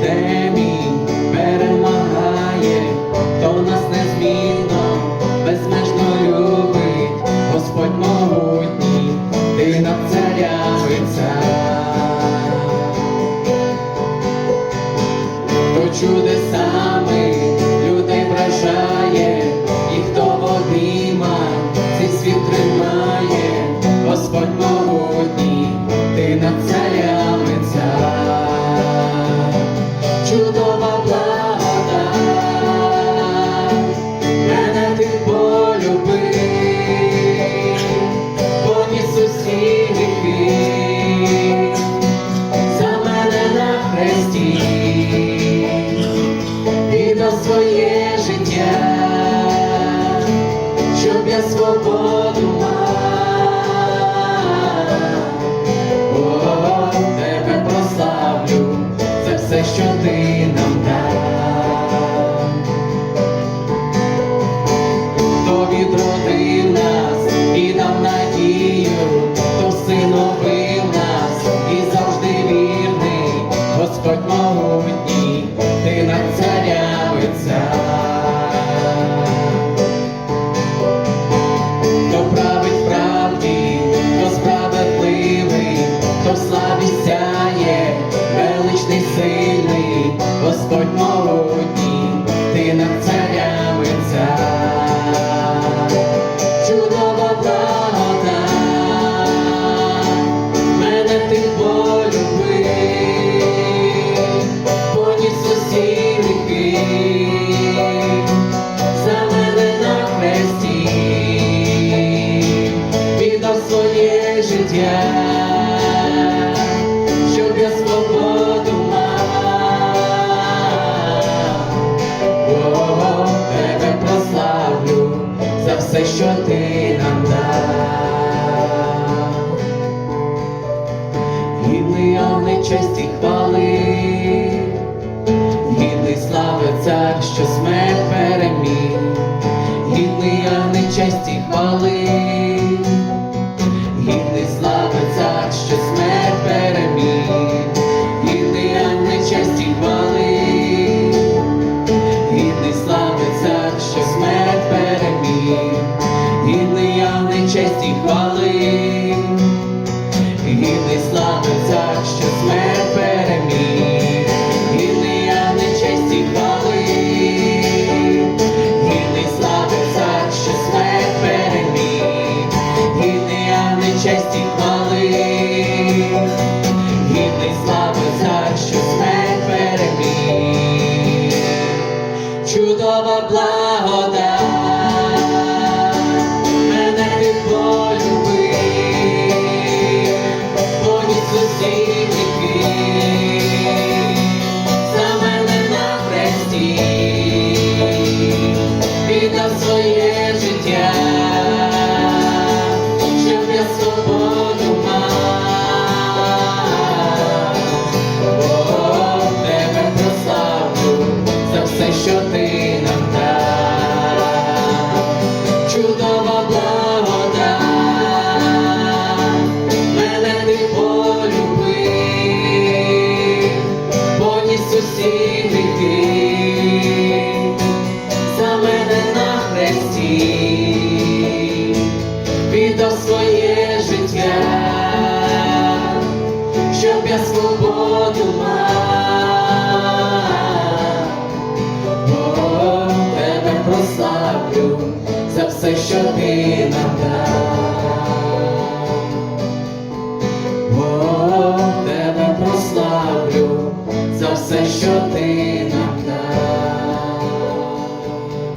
there. сильний, Господь могутній, ти над царями цар. чудова благода, мене ти полюбив, поніс усі віки, за мене на хресті, віддав своє життя. честі хвали, гідний слави цар, що смерть переміг, гідний я не честі хвали, гідний слави цар, що смерть переміг, гідний я не честі хвали, гідний слави цар, що смерть переміг, гідний я не честі хвали. Нечесті хвали, гідний слави цар, що смерть переміг, чудова благодать, мене ти полюбив, поніс усі за мене на хресті, віддав своє я свободу мав. О, тебе прославлю за все, що ти нам дав. О, тебе прославлю за все, що ти